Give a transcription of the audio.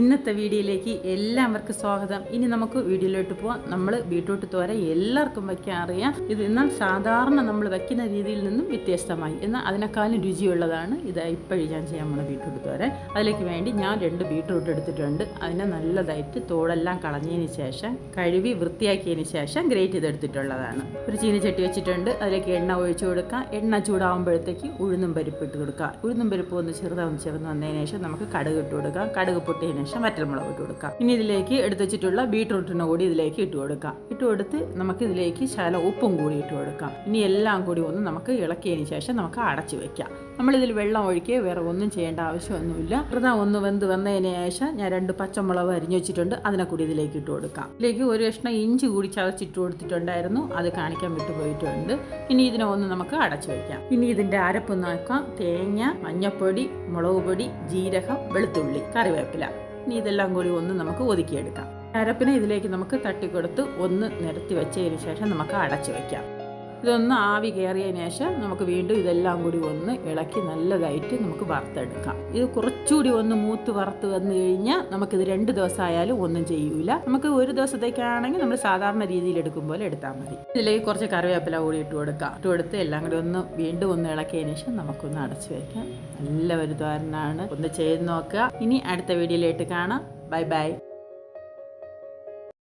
ഇന്നത്തെ വീഡിയോയിലേക്ക് എല്ലാവർക്കും സ്വാഗതം. ഇനി നമുക്ക് വീഡിയോയിലോട്ട് പോവാം. നമ്മൾ ബീട്രൂട്ട് തോര എല്ലാവർക്കും വയ്ക്കാൻ അറിയാം. ഇത് എന്നാൽ സാധാരണ നമ്മൾ വയ്ക്കുന്ന രീതിയിൽ നിന്നും വ്യത്യസ്തമായി. എന്നാൽ അതിനേക്കാളും രുചിയുള്ളതാണ്. ഇത് ഇപ്പോഴും ഞാൻ ചെയ്യാൻ പോണ ബീട്രൂട്ട് തോര. അതിലേക്ക് വേണ്ടി ഞാൻ രണ്ട് ബീട്രൂട്ട് എടുത്തിട്ടുണ്ട്. അതിനെ നല്ലതായിട്ട് തോടെല്ലാം കളഞ്ഞതിന് ശേഷം കഴുകി വൃത്തിയാക്കിയതിന് ശേഷം ഗ്രേറ്റ് ചെയ്തെടുത്തിട്ടുള്ളതാണ്. ഒരു ചീനച്ചട്ടി വെച്ചിട്ടുണ്ട്. അതിലേക്ക് എണ്ണ ഒഴിച്ചു കൊടുക്കുക എണ്ണ ചൂടാകുമ്പോഴത്തേക്ക് ഉഴുന്നും പരിപ്പ് ഇട്ട് കൊടുക്കുക ഉഴുന്നും പരിപ്പ് ഒന്ന് ചെറുതാവും ചെറുന്ന് വന്നതിന് ശേഷം നമുക്ക് കടുക് ഇട്ട് കൊടുക്കാം. കടുക് പൊട്ടിയതിന് ശേഷം വറ്റൽമുളക് ഇട്ട് കൊടുക്കാം. ഇനി ഇതിലേക്ക് എടുത്തു വെച്ചിട്ടുള്ള ബീട്രൂട്ടിനെ കൂടി ഇതിലേക്ക് ഇട്ട് കൊടുക്കാം. ഇട്ട് കൊടുത്ത് നമുക്ക് ഇതിലേക്ക് ശകല ഉപ്പും കൂടി ഇട്ട് കൊടുക്കാം. ഇനി എല്ലാം കൂടി ഒന്ന് നമുക്ക് ഇളക്കിയതിന് ശേഷം നമുക്ക് അടച്ചു വെക്കാം. നമ്മൾ ഇതിൽ വെള്ളം ഒഴിക്കുക വേറെ ഒന്നും ചെയ്യേണ്ട ആവശ്യമൊന്നുമില്ല. വെറുതെ ഒന്ന് വെന്ത് വന്നതിന് ശേഷം ഞാൻ രണ്ട് പച്ചമുളക് അരിഞ്ഞു വെച്ചിട്ടുണ്ട്. അതിനെ കൂടി ഇതിലേക്ക് ഇട്ട് കൊടുക്കാം. ഇതിലേക്ക് ഒരു കഷ്ണം ഇഞ്ചി കൂടി ചതച്ചിട്ട് കൊടുത്തിട്ടുണ്ടായിരുന്നു. അത് കാണിക്കാൻ വിട്ടുപോയിട്ടുണ്ട് ഇനി ഇതിനെ ഒന്ന് നമുക്ക് അടച്ചു വെക്കാം. ഇനി ഇതിന്റെ അരപ്പ് നോക്കാം. തേങ്ങ മഞ്ഞപ്പൊടി മുളക് പൊടി ജീരകം വെളുത്തുള്ളി കറിവേപ്പില. ഇനി ഇതെല്ലാം കൂടി ഒന്ന് നമുക്ക് ഒതുക്കിയെടുക്കാം. അരപ്പിനെ ഇതിലേക്ക് നമുക്ക് തട്ടിക്കൊടുത്ത് ഒന്ന് നിരത്തി വെച്ചതിന് ശേഷം നമുക്ക് അടച്ചു വെക്കാം. ഇതൊന്ന് ആവി കയറിയതിന് ശേഷം നമുക്ക് വീണ്ടും ഇതെല്ലാം കൂടി ഒന്ന് ഇളക്കി നല്ലതായിട്ട് നമുക്ക് വറുത്തെടുക്കാം. ഇത് കുറച്ചുകൂടി ഒന്ന് മൂത്ത് വറുത്ത് വന്നു കഴിഞ്ഞാൽ നമുക്കിത് രണ്ട് ദിവസമായാലും ഒന്നും ചെയ്യൂല. നമുക്ക് ഒരു ദിവസത്തേക്കാണെങ്കിൽ നമ്മൾ സാധാരണ രീതിയിൽ എടുക്കും പോലെ എടുത്താൽ മതി. ഇതിലേക്ക് കുറച്ച് കറിവേപ്പില കൂടി ഇട്ട് കൊടുക്കാം. ഇട്ട് കൊടുത്ത് എല്ലാം കൂടി ഒന്ന് വീണ്ടും ഒന്ന് ഇളക്കിയതിന് ശേഷം നമുക്കൊന്ന് അടച്ചു വയ്ക്കാം നല്ല ഒരു തോരനാണ് ഒന്ന് ചെയ്ത് നോക്കുക. ഇനി അടുത്ത വീഡിയോയിലേക്ക് കാണാം. Bye bye.